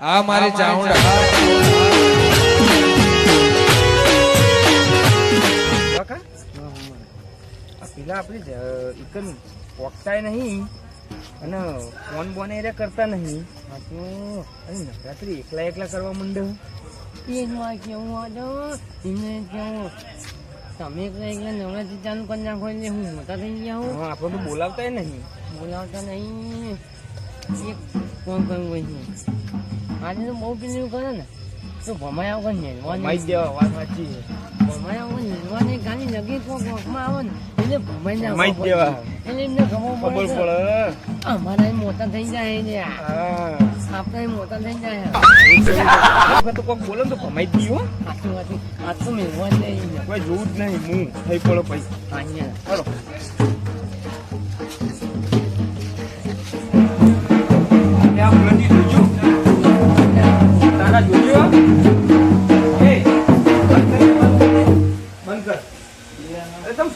આ મારી ચાઉંડા પેલા આપણે એકન પોકતાય નહીં અને ફોન બોન એ કરતા નહીં. આ તો અરે નવરાત્રી એકલા એકલા કરવા માંડ્યો એમાં કેવું હતો એમને કેવું? તમે એકલા એકલા નવરાત્રી ચાલુ કરી નાખો એટલે હું મોટા થઈ ગયા હું આપણે તો બોલાવતાય નહીં. બોલાવતા નહીં. એક ફોન કરવું હોય આજે તો બહુ પેલું કરે ને. તો ભમાયા નેરવાની. દેવા વાત સાચી છે. ભમાયા વગર નેરવાની ગાડી લગી કોક વખમાં આવે ને એટલે ભમાઈ ના માઈ જ દેવા. એટલે એમને ખબર ખબર પડે. અમારા મોટા થઈ જાય હા. આપણે મોટા થઈ જાય. તો કોક બોલે ને તો ભમાઈ જ દીધું હો. આટલું આટલું આટલું મેળવા નહીં. કોઈ જોવું જ નહીં હું થઈ પડો પછી. અહીંયા. ચાલો આ બુલંદી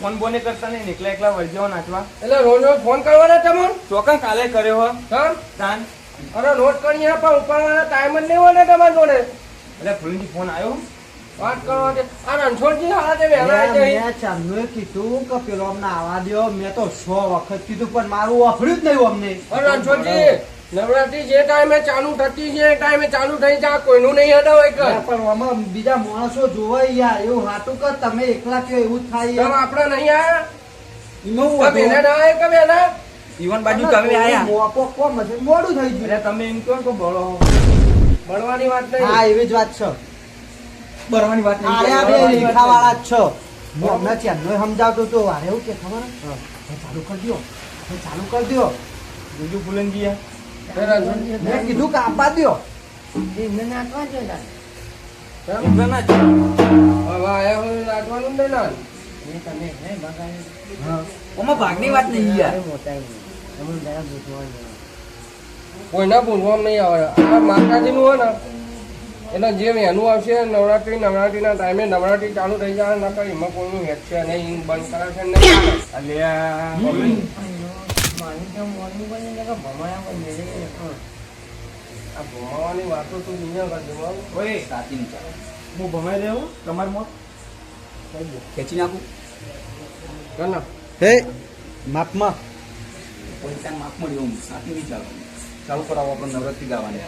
ફોન બોને કરતા નહીં એકલા એકલા વળી જાઓ નાચવા. એટલે રોજ રોજ ફોન કરવાના તમને ચોકન કાલે કર્યો હો. તાન. અરે નોટ કરી પણ ઉપાડવાના ટાઈમ જ નહીં હોય ને તમારા જોડે. એટલે ફૂલજી ફોન આવ્યો વાત કરવા દે. આ રણછોડજી હાલા વહેલા મેં ચાંદુએ કીધું કે પેલો અમને આવા દો મેં તો સો વખત કીધું પણ મારું અફળ્યું જ નહીં અમને. રણછોડજી નવરાત્રી જે ટાઈમે ચાલુ થતી છે એ ટાઈમે ચાલુ થઈ જાય કોઈનું નહીં હટાવ એક પણ આમાં બીજા માણસો જોવાય યાર એવું હાટું કર તમે એકલા કયો એવું જ થાય તમે યાર. આપણે નહીં આયા? આ બેના ના આયા કે બેના ઈવન બાજુ તમે આયા. મોપો કોમ હશે મોડું થઈ ગયું. તમે એમ કહો કે બળો ભણવાની વાત નહીં. હા એવી જ વાત છે. બળવાની વાત નહીં. આયા આ બે રીખાવાળા જ છો. હું અમને ચાંદુએ સમજાવતો તો વારે એવું કે ખબર ચાલુ કરી દ્યો. ચાલુ કરી દ્યો. બીજું ભૂલન રણછોડજી મેં કીધું કે આપવા. ઓમાં ભાગની વાત નહીં. કોઈના ભૂલવામાં નહીં આવે આ માતાજીનું હોય ને એટલે જે વહેલું આવશે નવરાત્રી નવરાત્રીના ટાઈમે નવરાત્રી ચાલુ થઈ જાય નકર એમાં કોઈનું હેક છે નહીં બંધ કરે છે નહીં તો મોડું બને ને કે ભમાયા પર મેળે આ ભમાવાની વાતો તું કરજો હો. ઓય સાચી નહીં ચાલે. હું ભમાઈ રહ્યો તમાર મોત? ખેંચી નાખું. કર. હે માપમાં. પૈસા માપમાં મળ્યો સાચી નહીં ચાલે ચાલુ કરાવો આપણે નવરાત્રી ગાવાની.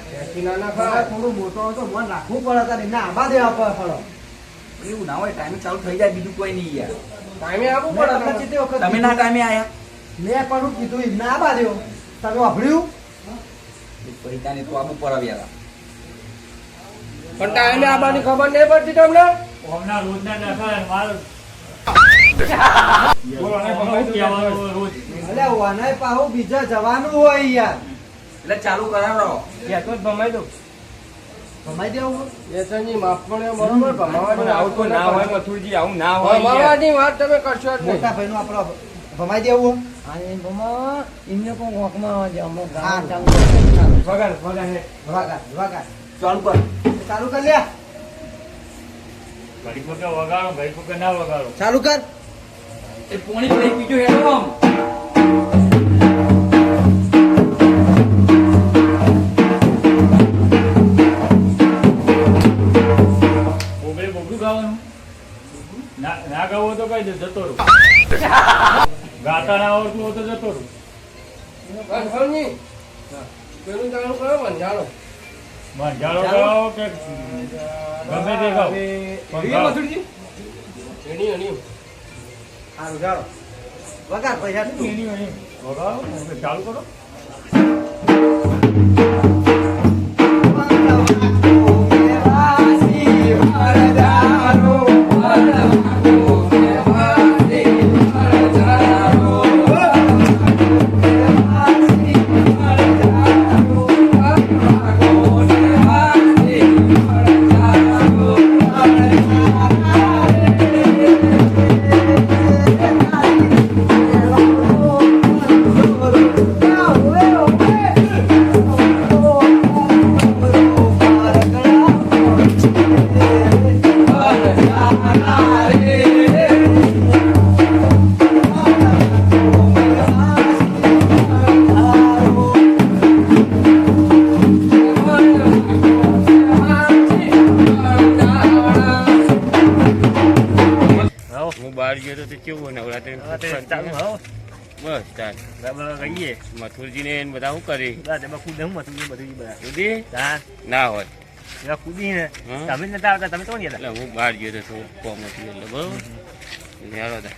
ના નાખ. થોડું મોટો હતો મન રાખવું પડે તારે. એમને આબા દેવા પડે પડે એવું ના હોય ટાઈમે ચાલુ થઈ જાય બીજું કોઈ નહીં યાર. ટાઈમે આવું પડે તમે ના ટાઈમે આયા. મેં પણ કીધું ના બાર્યો તમે વાપર્યું? પૈસા તો આબુ પર આવ્યા પણ ટાઈમે આવવાની ખબર નહીં પડતી તમને? હમણાં રોજના બીજા જવાનું હોય યાર. એટલે ચાલુ કરાવો કહેતો જ ભમાઈ દઉં. ભમાઈ દેવું યશવંતજી માફ પણ બરોબર ભમાવાની આવું તો ના હોય મથુરજી આવું ના હોય. ભમાવાની વાત તમે કરશો મોટા ભાઈ નું આપડે ભમાઈ દેવું અને ભમાવા એમને કોઈ વોકમાં આવે છે અમુક ગામ ચાલુ કરે. વગાડ વગાડ હે. વાગા વાગા ચાલુ કર ચાલુ કર લે ઘડી વગાડો ઘડી વખતે ના વગાડો ચાલુ કર એ પોણી પડી બીજો હેડો આમ ના ગાવો તો કઈ દે જતો રહું ગાતા ના આવડતું હોય તો જતો રહું. રણછોડજી, પેલું જાણું કરો બંધારો મંજાળો ગાઓ કે ગમે તે ગાઓ પણ એવી ગાઓ. એની એની સારું ચાલો. વગા પૈસા તું એની એની વગાવો એટલે ચાલુ કરો. શું કરી? બરાબર કૂદે હું મતું બધું બધા. સુધી હા. ના હોય. એવા કુદી ને. તમે જ નતા આવતા તમે તો ગયા એટલે હું બહાર ગયો તો થોડું કોમ હતું એટલે બરોબર? હાલો તા.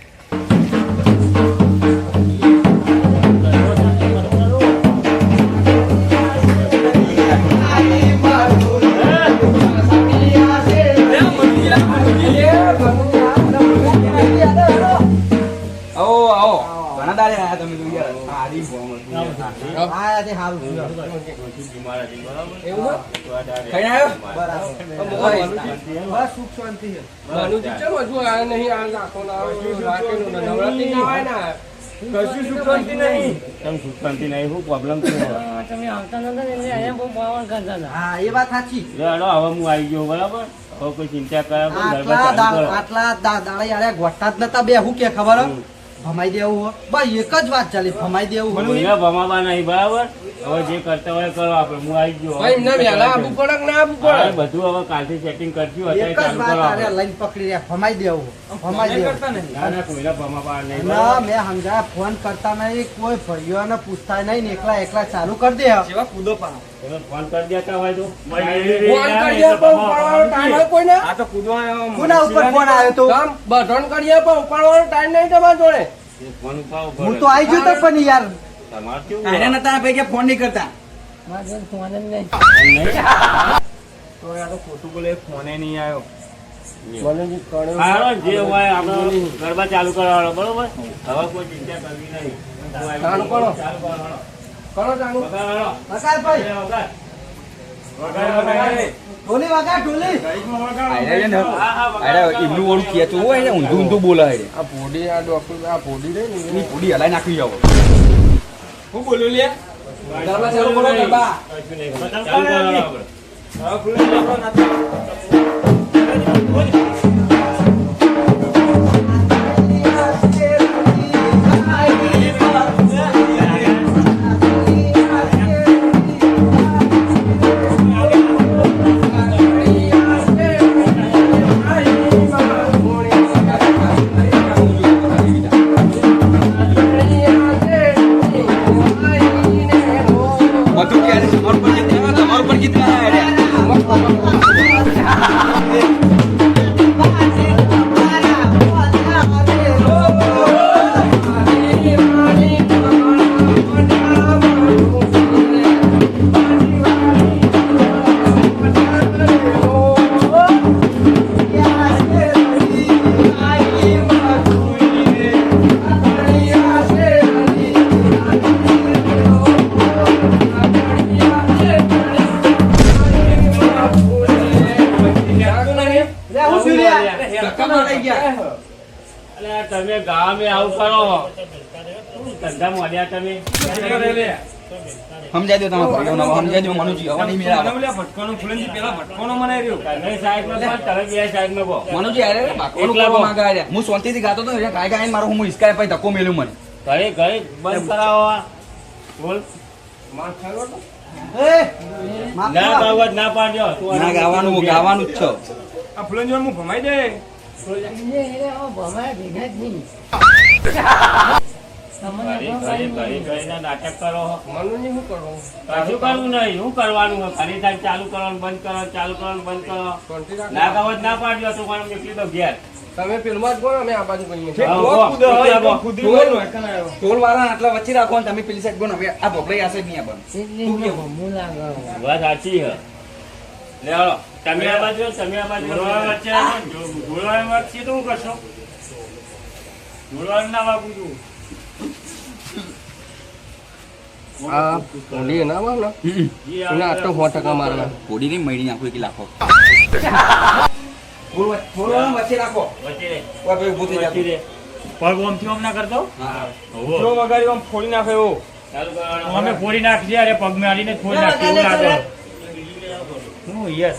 આવો આવો. ઘણા દાડે આયા તમે. કશું સુખ શાંતિ નહીં તમે સુખ શાંતિ નહીં શું પ્રોબ્લેમ છે તમે આવતા નતા એટલે અહીંયા બહુ પાવન કરતા હતા હા એ વાત સાચી હવે હું આવી ગયો બરાબર હવે કોઈ ચિંતા કરે આટલા આટલા દાડા યાર ગોઠતા જ નતા બે હું કે ખબર? ભમાઈ દેવું હોય બસ એક જ વાત ચાલી ભમાઈ દેવું. ભમાવા નહીં બરાબર હવે જે કરતા હોય કરો આપણે હું આવી ગયો. ભાઈ ના બધું હવે કાલથી સેટિંગ કરશું અત્યારે ચાલુ કરો આપણે. લઈને પકડી રહ્યા ફમાઈ દેવું ફમાઈ દેવું. ના ના ફમા પાડ નહીં. ના? મેં સમજાયા ફોન કરતા નહીં કોઈ ભાઈઓને પૂછતા નહીં એકલા એકલા ચાલુ કરી દે. જેવા કૂદો પાડો. ફોન કરી દેતા હોય તો. ફોન કરીએ પણ ઉપાડવાનો ટાઈમ હોય કોઈને? આ તો કૂદવા કોના ઉપર ફોન આવ્યો તો? કામ બધાને કરીએ પણ ઉપાડવાનો ટાઈમ નહીં તમારા જોડે. ફોન હું તો આવી ગયો તો પણ યાર તમારે કેવું આને નતા કે ફોન નહીં કરતા. મારે ફોન જ નહીં. તો યાર તો ખોટું બોલે ફોને નહીં આવ્યો. જે હોય આપણે ગરબા ચાલુ કરવાનો બરોબર? હવે કોઈ ચિંતા કરવી નહીં. ચાલુ કરો. કરો, ચાલુ. વગાડ ભાઈ. વગાડ. ઊંધું ઊંધું બોલાય. આ પોડી આ ડોક્ટર આ પોડી રે ને એની પૂડી હલાઈ નાખી જાવ હું બોલ્યો લે ગરબા ચાલુ કરો ગરબા. ચાલુ કરો, આપણે. સમજાઈ દો તમારા ભાઈઓને હવે સમજાઈ દો મનુજી હવે નહીં મેળ આવે. તમે સાઈડમાં બહો, તમે બે સાઈડમાં બહો. મનુજી આયરા રે, બાકવાનું એકલા કરવા બહો. માંગે આયરા. હું શાંતિથી ગાતો તો ગાય ગાય મારો હું હિસકાય પછી ધક્કો મેલ્યું મને ઘરે ઘરે બંધ કરાવો. બોલ એ, માફ ના ગાવા ના પાડ્યો તું ના ગાવાનું ગાવાનું જ છે આ એટલે હવે ભમાઈ ભેગા જ નહીં પણ ઘરે કઈ ઘરે નહીં. ઘરે ના નાટક કરો. મનુજી શું કરવું કશું કરવું નહીં શું કરવાનું હોય? થાય ચાલુ કરવાનું બંધ કરવાનું ચાલુ કરવાનું બંધ કરો. ના ના પાડજો તો મને મોકલી દો ઘેર. તમે પેલમાં જ બોલો અમે આ બાજુ કહીએ હા, બહો. ઢોલ ઢોલ વાળા આટલા વચ્ચે રાખો ને તમે પેલી સાઈડ બોલો. હવે આ ભોપળાઈ આશે નહીં વાત સાચી છે. લે હાલો. તમે આ બાજુ તમે આ બાજુ. વચ્ચે તો હું કરશો? ગોળવાનું ના વાગું છું આ ભોડી એના માં ને એના તો સો ટકા મારવા કોડી નહીં મળી નાખો એક લાખો. વચ્ચે- રાખો. વચ્ચે ઊભું થઈ રે. પગ ઓમથી ઓમ ના કરતો? હા. જો વગાડી આમ ફોડી નાખે એવો. અમે ફોડી નાખીએ અરે પગ મારીને ફોડી ના, નાખીએ એવું લાગે. હું યસ.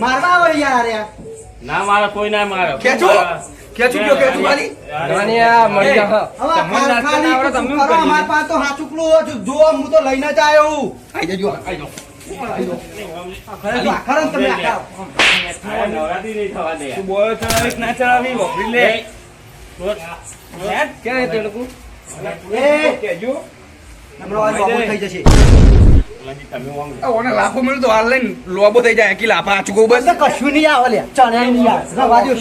મારવા આવે યાર ના મારે કોઈ ના મારે. ખેંચો. ખેંચું ગયો, ખેંચું ખાલી. નાનિયા મળી જા તમને નાચતા આવડે, તમે કરો? શું પાસે તો હાચુકલું જો હું તો લઈને જ આવ્યો હું. આઈ જજો આઈ લે. ક્યાં થઈ જશે. ઓને લાફો મળ્યો તો હાલ લઈને લોબો થઈ જાય કે લાફા આ બસ. કશું નહીં આવે લ્યા. ચણા નહીં યાર. રવા દ્યો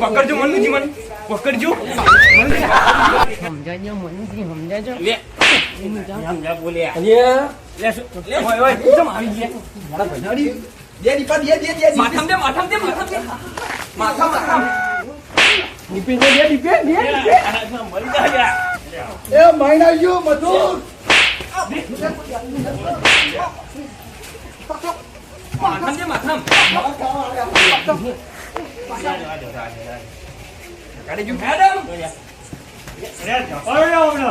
પકડજો મનજી મને. પકડજો. સમજાજો મનથી સમજાજો. લે. સમજા બોલ્યા અહીંયા લે લે હોય હોય એકદમ આવી ગયા? દે દીપા, દે, દે, દે, દે. માથામ દે માથામ દે માથામ દે. માથા માથામ. દીપી દે દે દે મળી એ મહિના ગયો બધું. માથામ દે માથામ મેડમ અરે જપાડો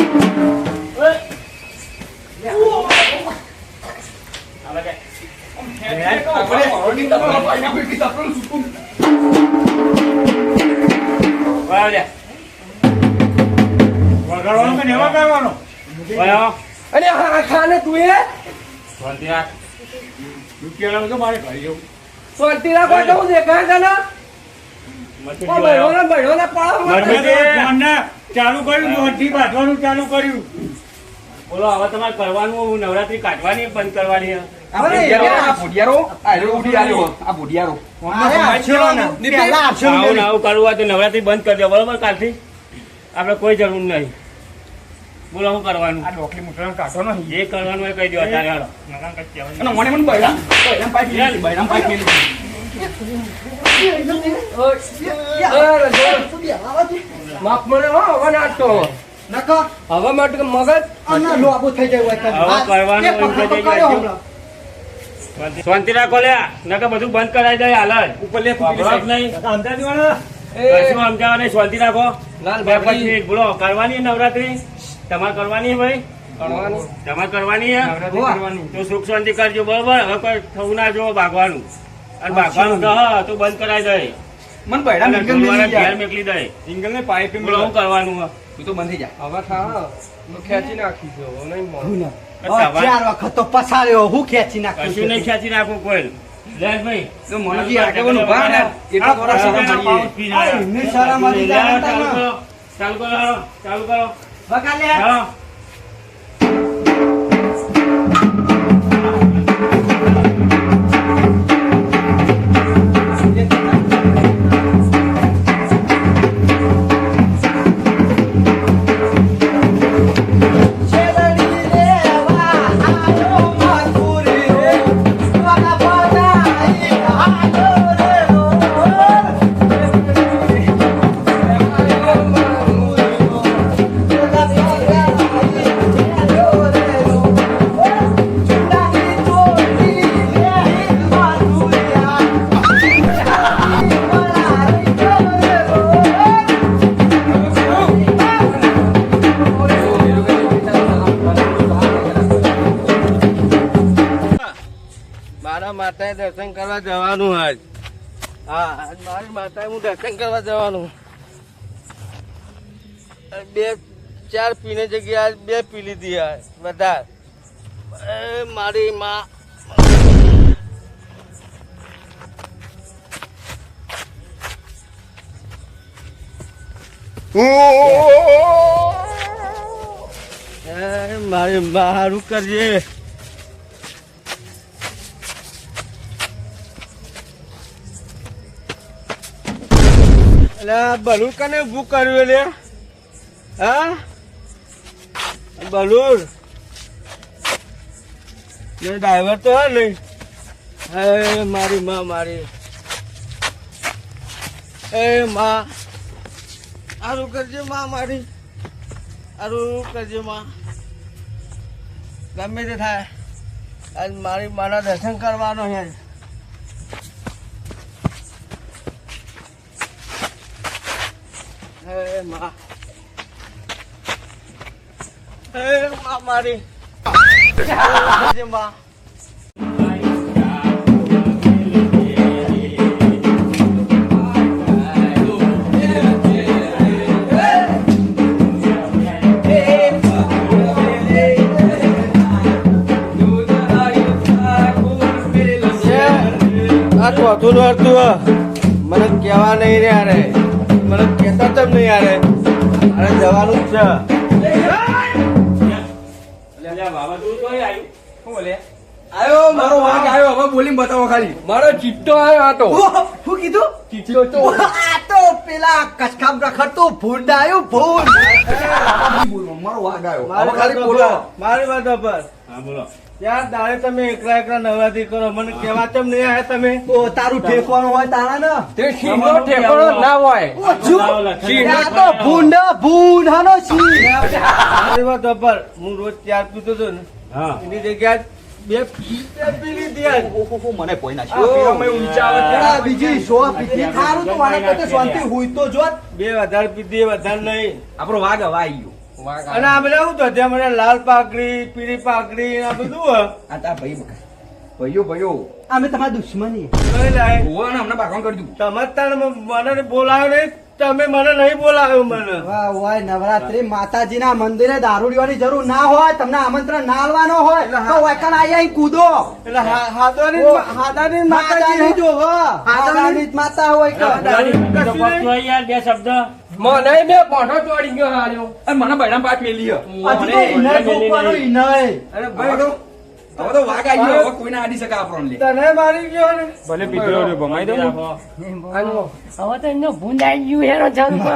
રૂપિયા તો મારે ઘરે જવું સોલતી રાખો હું દેખાય જોયો. ફોનને ચાલુ કર્યું દોઢથી બાંધવાનું ચાલુ કર્યું. બોલો હવે તમારે કરવાનું નવરાત્રી કાઢવાની બંધ કરવાની? છે? ને. ને. ને. નવરાત્રી બંધ કરી દો બરોબર કાલથી? આપણે કોઈ જરૂર નહીં. બોલો શું કરવાનું? આ ડોકલી મુઠાનો કાઢો નહીં. જે કરવાનું હોય કહી દો અત્યારે હાલો. અને મને મને બૈરામ બૈરામ પાઈ મેલી બૈરામ પાઈ માફ મને હવે હવે માટે મગજ. થઈ જાય હવે કરવાનું એ. હમણાં. શાંતિ- રાખો લ્યા. નકર બધું બંધ કરાવી દે હાલ ઉપર લે નહીં. સમજાવી દેવાના. નહીં. શાંતિ રાખો. લાલ બાપજી બોલો કરવાની નવરાત્રી? તમારે કરવાની ભાઈ કરવાની. તમારે કરવાની. તો સુખ શાંતિ કરજો. બરોબર? હવે કોઈ થવું ના જો ભાગવાનું. અને ભાગવાનું તો હા તો બંધ કરાવી દે મન ઢોલવાળા મેલી ઘેર મેકલી દે સિંગલ ને પાઇપ શું કરવાનું તું તો બંધ થઈ જા હવે થા ખેંચી નાખી જો નહીં ચાર વખત તો પસાર્યો. હું ખેંચી નાખું કશું નહીં ખેંચી નાખવું કોઈ. ભાઈ તો મનોજી આગળ ઊભા ને એટલા વર્ષ હા, આપણે પાઉચ મળીએ પી જાય. આ એમની શાળામાંથી લે, જાય ચાલુ કરો ચાલુ કરો. હાલો, ચાલુ હું દર્શન કરવા જવાનું. બે ચાર પીને જગ્યાએ બે પી લીધી બધા એ મારી માં. મારી માં હારું કરજે એટલે બલૂર કને બુક કર્યું લે હા? બલૂર ને ડ્રાઈવર તો હે નહીં. હે, મારી માં, મારી. એ માં. આરું કરજે, માં મારી. આરું કરજે, માં. ગમે તે થાય. આજ મારી માના દર્શન કરવાનો છે. હે માં હે માં મારી હે. મને કહેવા નહીં રે અરે મને કહેતા નહીં અરે અરે જવાનું જ છે. આવ્યો મારો વાઘ આવ્યો હવે બોલીને બતાવો ખાલી. મારો ચિત્તો આવ્યો હતો શું કીધું? આ તો પેલા કચકામ રખડતું ભૂંડ આવ્યો ભૂંડ. મારો વાઘ આવ્યો હવે ખાલી બોલો મારી વાત પર. હા બોલો. યાર દાડે તમે એકલા એકલા નવરાત્રી કરો મને કેવા તમ નહીં આયા તમે. ઓ તારું ઠેકવાનું હોય તારા ને? તે હોય. તો ભૂંડ ભૂંડ હાનો હું રોજ ચાર પીતો હતો ને હા. એની જગ્યાએ બે બે પી લીધી મને કોઈ ના બીજી સો પીધી. થારું તો વાળા શાંતિ હોય તો જો બે વધારે પીધી વધારે નહીં. આપણો વાઘ હવે આવી ગયો. અને આ બધા શું તો ત્યાં મને લાલ પાકડી પીળી પાકડી આ બધું આ તા ભાઈ ભાઈઓ ભાઈઓ. અમે તમારા દુશ્મની. હમણાં ભાગવાનું કરી તમે જ મને બોલાવ્યો નહીં. તમે મને નહીં બોલાવ્યો મને. વાહ વાહ નવરાત્રી માતાજીના મંદિરે દારૂડિયોની જરૂર ના હોય તમને આમંત્રણ ના આવવાનો હોય તો વૈકણ આઈ આઈ કૂદો. એટલે હા- હાદવાની જ મા- હાદાની માતાજી માતાજી જો હાદાની માતા હોય કે. યાર બે શબ્દ. મને બે પોઠો ચોડી ગયો હાલ્યો. અને મને બૈરામ મેલી. અરે ભાઈ હવે તો આવી ગયો. કોઈને આડી શકે આપણને તને મારી ગયો ને? ભલે પીધો ભમાઈ દો હવે તો એમનો ભૂંડ આવી ગયું હેરો ચાલુ.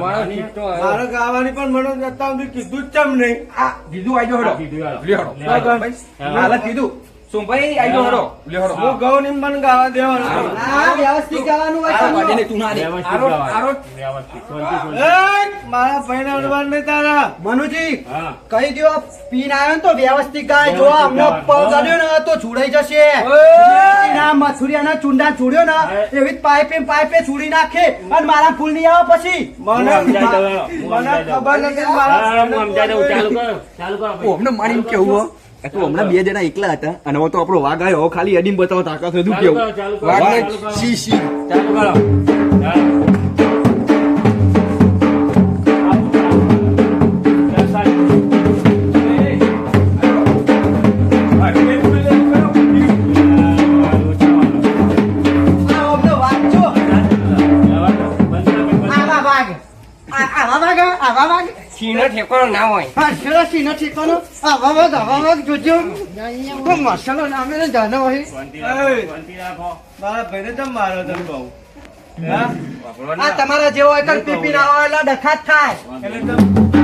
મારો ગાવાની પણ મને કીધું જ ચમ નહીં. આ કીધું આવી હેડો. ભાઈ, કીધું. સોમભાઈ આવી ગયો હરો. લ્યો હરો. હું ગઉં ની મને ગાવા દેવાનો આ વ્યવસ્થિત ગાવાનું હોય આ વાડીને તું ના દે આરો આરો એ, મારા ભાઈને અડવા ને તારા. મનુજી કહી દો પીન આવ્યો ને તો વ્યવસ્થિત ગાય. જો અમને પગ ગાડ્યો ને તો છોડાઈ જશે. ના મથુરિયાના ચુંડા છોડ્યો ને એવી પાઇપે પાઇપે છોડી નાખે અને મારા ફૂલ નહીં આવે પછી. મને મને ખબર નથી મારા. ચાલુ કરો ચાલુ કરો ઓ, મારી કેવું તો હમણાં બે જણા એકલા હતા અને હવે તો આપણો વાઘ આવ્યો. ખાલી અડીમ બતાવો તાકાત હતું કેવું. ચાલુ કરો. સિંહનો ઠેકાણો ના હોય. હા છેલ્લા સીના વાગ આવા વાગ જોજો. કોઈ મસાલો નામે ને જાનો હોય. મારા ભાઈને ચમ મારો તને બહુ હા? આ તમારા જેવો એક પીપી ના હોય એટલે ડખા જ થાય. એટલે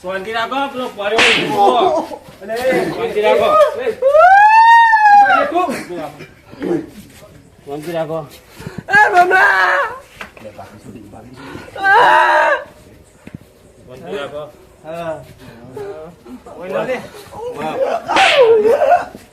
શાંતિ રાખો પેલો પડ્યો. શાંતિ રાખો શાંતિ રાખો શાંતિ રાખો શાંતિ રાખો એ યા તમને શું કહેવાનું લે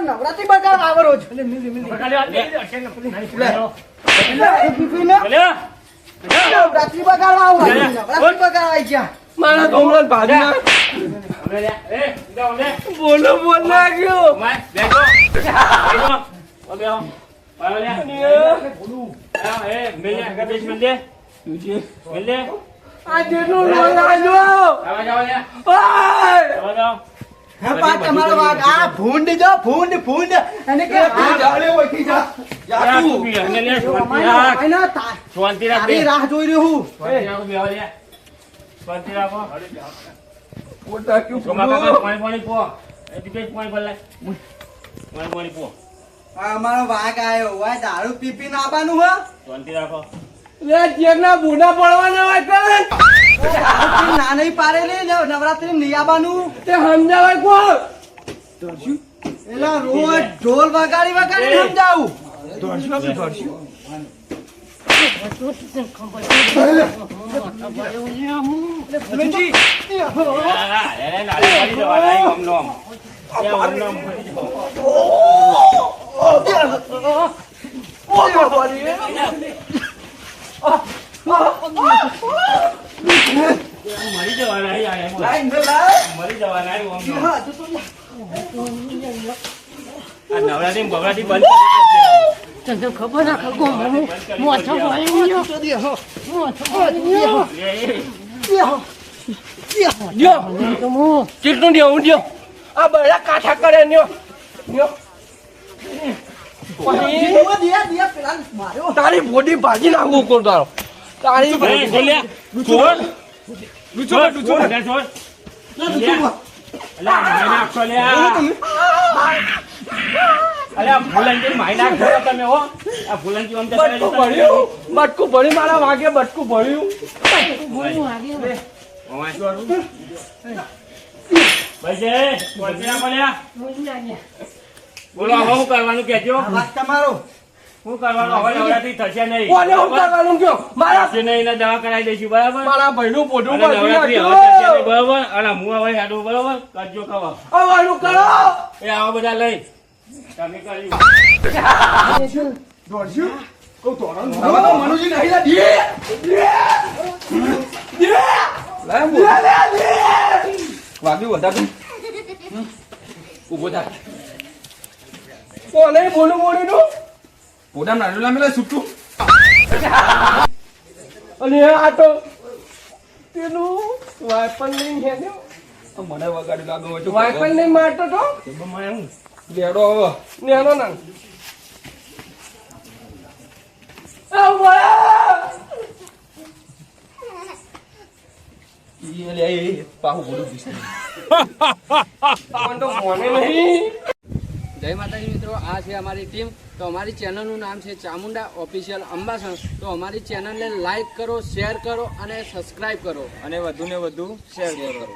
નવરાત્રી બગાડ પીપીને નવરાત્રી બગાડ આવો ગયા મારા ભાજના બોલો બોલ પા તમારો આ ભૂંડ જો ભૂંડ ભૂંડ. કે શાંતિ તારી રાહ જોઈ રહ્યો હું. શાંતિ રાખો. પોતા ક્યું ચોમા પાણી પાણી પો. દીપેશ પાણી ભર પાણી પાણી પો. આ અમારો વાઘ આવ્યો હોય દારૂ પી પીને આવવાનું હો. શાંતિ રાખો. લે જેના બુડા પડવાના હોય કરે. ના નહીં નવરાત્રી તે સમજાવાય એલા રોજ ઢોલ વગાડી વગાડી સમજાવું. મરી જવાના, મરી નવરાત્રી બવરાત્રી બંધ તને ખબર ના ખગો મને ગયો ગયો કેટલું આ બધા કાઠા કરે પેલા માર્યો. તારી બોડી ભાજી નાખવું કોણ તારો? તારી એ, તમે હો. આ આમ બટકું ભર્યું. મારા વાગે બટકું ભર્યું. બોલું હવે શું કરવાનું કેજો તમારો. શું કરવાનું? હવે નવરાત્રી થશે નહીં. કોને હું કરવાનું કયો? મારા થશે નહીં એટલે દવા કરાવી દઈશું બરાબર? મારા ભાઈનું નવરાત્રી હવે થશે નહીં, બરાબર? અને હું હવે હેડું બરાબર? કરજો કરો. એ આવા બધા લઈ. તમે કર્યું હવે તો મનુજી નહીં લા દે લાય બોલ વાગ્યું વધારે. ઊભો થા કોને બોલું બોલું પોતા નાનું લાંબી લે છૂટું અને આ તો પેલું વાયપર લઈને હેડ્યો મને વગાડી તો? વાયપર લઈને મારતો તો ગેડો હવે. નેનો ના. જય માતાજી મિત્રો આ છે અમારી ટીમ તો અમારી ચેનલનું નામ છે ચામુંડા ઓફિશિયલ અંબાસણ તો અમારી ચેનલને લાઈક કરો શેર કરો અને સબસ્ક્રાઈબ કરો. અને વધુ ને વધુ શેર કરો.